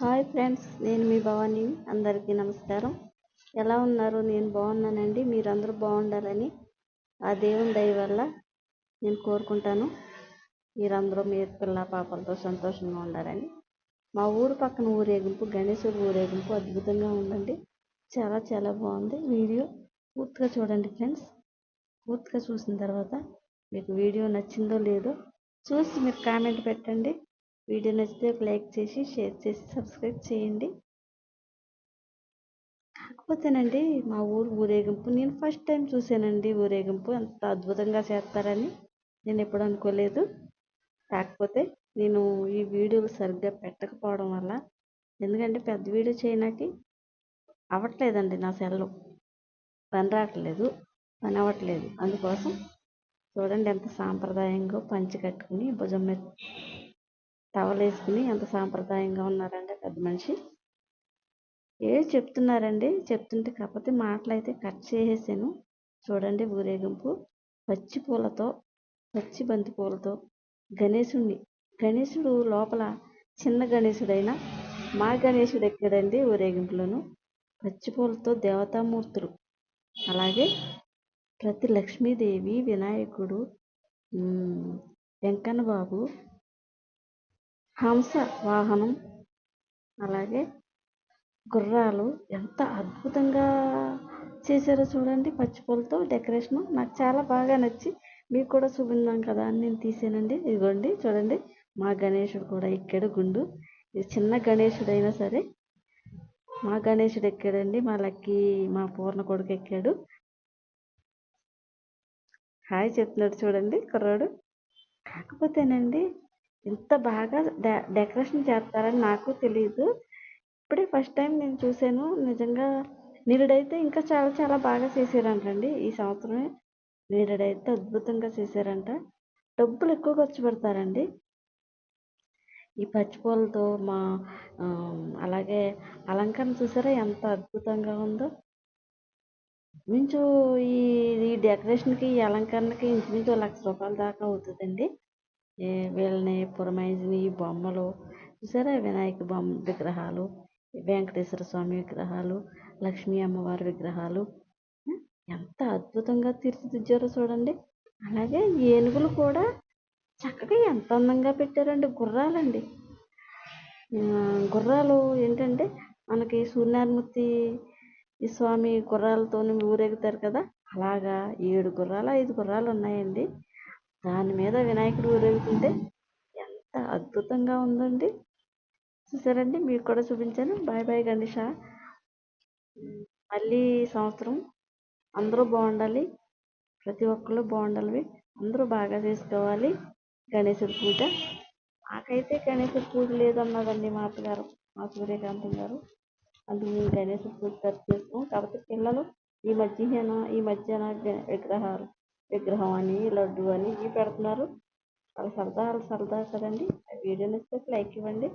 Hi friends నేను మీ భవాని. అందరికీ నమస్కారం. ఎలా ఉన్నారు? నేను బాగున్నానండి. మీరందరూ బాగుండాలని ఆ దేవుని దయ వల్ల నేను కోరుకుంటాను. మీరందరూ మీ పిల్ల పాపలతో సంతోషంగా ఉండాలని. మా ఊరు పక్కన ఊరేగింపు గణేశుడు ఊరేగింపు అద్భుతంగా ఉందండి. చాలా చాలా బాగుంది. వీడియో పూర్తిగా చూడండి ఫ్రెండ్స్. పూర్తిగా చూసిన తర్వాత మీకు వీడియో నచ్చిందో లేదో చూసి మీరు కామెంట్ పెట్టండి. వీడియో నచ్చితే ఒక లైక్ చేసి షేర్ చేసి సబ్స్క్రైబ్ చేయండి. కాకపోతేనండి మా ఊరు ఊరేగింపు నేను ఫస్ట్ టైం చూశానండి ఊరేగింపు. అంత అద్భుతంగా చేస్తారని నేను ఎప్పుడు అనుకోలేదు. కాకపోతే నేను ఈ వీడియోలు సరిగ్గా పెట్టకపోవడం వల్ల ఎందుకంటే పెద్ద వీడియో చేయడానికి అవ్వట్లేదండి నా సెల్లు. పని రావట్లేదు పని అవ్వట్లేదు. అందుకోసం చూడండి ఎంత సాంప్రదాయంగా పంచి కట్టుకుని భుజం మీద టవల్ వేసుకుని ఎంత సాంప్రదాయంగా ఉన్నారండి పెద్ద మనిషి. ఏ చెప్తున్నారండి? చెప్తుంటే కాకపోతే మాటలు అయితే కట్ చేసేసాను. చూడండి ఊరేగింపు. పచ్చి పూలతో పచ్చి బంతి పూలతో గణేశుడిని గణేశుడు లోపల చిన్న గణేశుడైనా మా గణేశుడు ఎక్కడండి ఊరేగింపులోను? పచ్చి పూలతో దేవతామూర్తులు. అలాగే ప్రతి లక్ష్మీదేవి వినాయకుడు వెంకన్న బాబు హంస వాహనం అలాగే గుర్రాలు ఎంత అద్భుతంగా చేశారో చూడండి. పచ్చిపూలతో డెకరేషన్ నాకు చాలా బాగా నచ్చి మీకు కూడా చూపిందాం కదా అని నేను తీసానండి. ఇదిగోండి చూడండి. మా గణేషుడు కూడా ఎక్కాడు గుండు. ఇది చిన్న గణేశుడైనా సరే మా గణేషుడు ఎక్కాడండి. మా లక్కీ మా పూర్ణ కొడుకు ఎక్కాడు. హాయ్ చెప్తున్నాడు చూడండి కుర్రాడు. కాకపోతేనండి ఎంత బాగా డెకరేషన్ చేస్తారని నాకు తెలియదు ఇప్పుడే ఫస్ట్ టైం నేను చూశాను. నిజంగా నిరుడైతే ఇంకా చాలా చాలా బాగా చేశారంటండి ఈ సంవత్సరమే. నిరుడైతే అద్భుతంగా చేశారంట. డబ్బులు ఎక్కువ ఖర్చు పెడతారండి. ఈ పచ్చిపూలతో మా అలాగే అలంకరణ చూసారా ఎంత అద్భుతంగా ఉందో. ఇంచు ఈ ఈ డెకరేషన్కి ఈ అలంకరణకి ఇంచుమించు లక్ష రూపాయల దాకా అవుతుందండి. వీళ్ళని పురమాయించిన ఈ బొమ్మలు చూసారా? వినాయక బొమ్మ విగ్రహాలు వెంకటేశ్వర స్వామి విగ్రహాలు లక్ష్మీ అమ్మవారి విగ్రహాలు. ఎంత అద్భుతంగా తీర్చిదిద్దారో చూడండి. అలాగే ఏనుగులు కూడా చక్కగా ఎంత అందంగా పెట్టారండి. గుర్రాలండి. గుర్రాలు ఏంటంటే మనకి సూర్యనారాయణమూర్తి ఈ స్వామి గుర్రాలతో ఊరేగుతారు కదా. అలాగా ఏడు గుర్రాలు ఐదు గుర్రాలు ఉన్నాయండి. దాని మీద వినాయకుడు ఊరేగుతుంటే ఎంత అద్భుతంగా ఉందండి. చూసారండి? మీకు కూడా చూపించాను. Bye bye Ganesha. మళ్ళీ సంవత్సరం అందరూ బాగుండాలి. ప్రతి ఒక్కళ్ళు బాగుండాలి. అందరూ బాగా చేసుకోవాలి. గణేశుడి పూజ. నాకైతే గణేశుడి పూజ లేదన్నదండి మా అత్తగారు మా సూర్యకాంతం గారు. అందుకు మేము గణేశుడి పూజ చేసుకోం కాబట్టి పిల్లలు ఈ మధ్యాహ్న ఈ మధ్యాహ్న విగ్రహాలు విగ్రహం అని లడ్డు అని ఇవి పెడుతున్నారు. వాళ్ళ సరదా వాళ్ళ సరదా కదండి. వీడియో నచ్చితే లైక్ ఇవ్వండి.